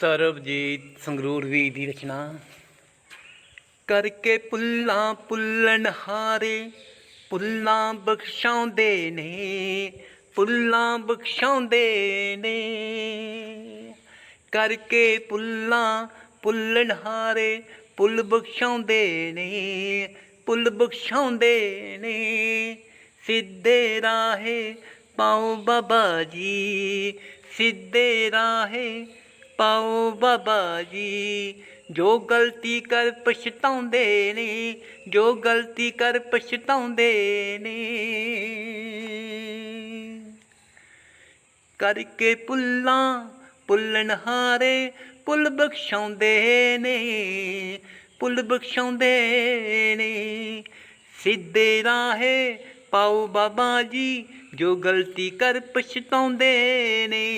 ਸਰਬਜੀਤ ਸੰਗਰੂਰ ਵੀ ਦੀ ਰਚਨਾ ਕਰਕੇ ਪੁੱਲਾਂ ਪੁੱਲਣ ਹਾਰੇ, ਪੁੱਲਾਂ ਬਖਸ਼ਾਉਂਦੇ ਨੇ, ਪੁੱਲਾਂ ਬਖਸ਼ਾਉਂਦੇ ਨੇ। ਕਰਕੇ ਪੁੱਲਾਂ ਪੁੱਲਣ ਹਾਰੇ, ਪੁੱਲ ਬਖਸ਼ਾਉਂਦੇ ਨੇ, ਪੁੱਲ ਬਖਸ਼ਾਉਂਦੇ ਨੇ। ਸਿੱਧੇ ਰਾਹੇ ਪਾਉ ਬਾਬਾ ਜੀ, ਸਿੱਧੇ ਰਾਹੇ ਪਾਓ ਬਾਬਾ ਜੀ। ਜੋ ਗਲਤੀ ਕਰ ਪਛਤਾਉਂਦੇ ਨੇ, ਜੋ ਗਲਤੀ ਕਰ ਪਛਤਾਉਂਦੇ ਨੇ। ਕਰਕੇ ਪੁੱਲਾਂ ਪੁੱਲਣ ਹਾਰੇ ਪੁੱਲ ਬਖਸ਼ਾਉਂਦੇ ਨੇ, ਪੁੱਲ ਬਖਸ਼ਾਉਂਦੇ ਨੇ। ਸਿੱਧੇ ਰਾਹੇ ਪਾਓ ਬਾਬਾ ਜੀ, ਜੋ ਗਲਤੀ ਕਰ ਪਛਤਾਉਂਦੇ ਨੇ।